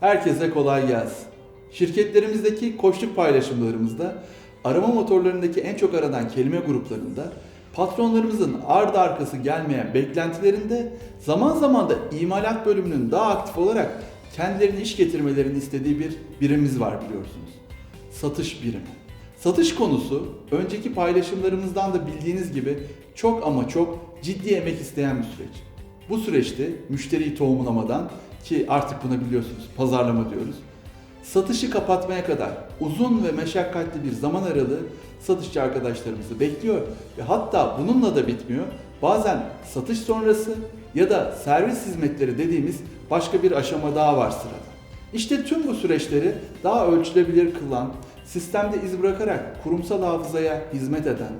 Herkese kolay gelsin. Şirketlerimizdeki koçluk paylaşımlarımızda arama motorlarındaki en çok aranan kelime gruplarında patronlarımızın ardı arkası gelmeyen beklentilerinde zaman zaman da imalat bölümünün daha aktif olarak kendilerine iş getirmelerini istediği bir birimimiz var biliyorsunuz. Satış birimi. Satış konusu önceki paylaşımlarımızdan da bildiğiniz gibi çok ama çok ciddi emek isteyen bir süreç. Bu süreçte müşteriyi tohumlamadan ki artık buna biliyorsunuz pazarlama diyoruz. Satışı kapatmaya kadar uzun ve meşakkatli bir zaman aralığı satışçı arkadaşlarımızı bekliyor ve hatta bununla da bitmiyor. Bazen satış sonrası ya da servis hizmetleri dediğimiz başka bir aşama daha var sırada. İşte tüm bu süreçleri daha ölçülebilir kılan, sistemde iz bırakarak kurumsal hafızaya hizmet eden,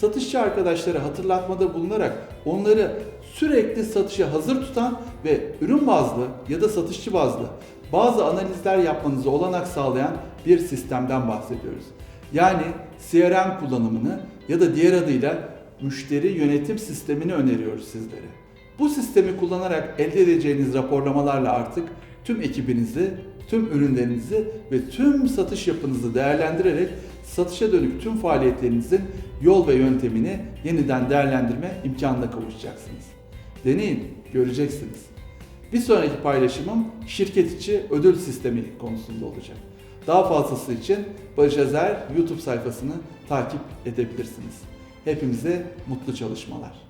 satışçı arkadaşlara hatırlatmada bulunarak onları sürekli satışa hazır tutan ve ürün bazlı ya da satışçı bazlı bazı analizler yapmanızı olanak sağlayan bir sistemden bahsediyoruz. Yani CRM kullanımını ya da diğer adıyla müşteri yönetim sistemini öneriyoruz sizlere. Bu sistemi kullanarak elde edeceğiniz raporlamalarla artık tüm ekibinizi, tüm ürünlerinizi ve tüm satış yapınızı değerlendirerek satışa dönük tüm faaliyetlerinizin yol ve yöntemini yeniden değerlendirme imkanına kavuşacaksınız. Deneyin, göreceksiniz. Bir sonraki paylaşımım şirket içi ödül sistemi konusunda olacak. Daha fazlası için Barış Ezer YouTube sayfasını takip edebilirsiniz. Hepimize mutlu çalışmalar.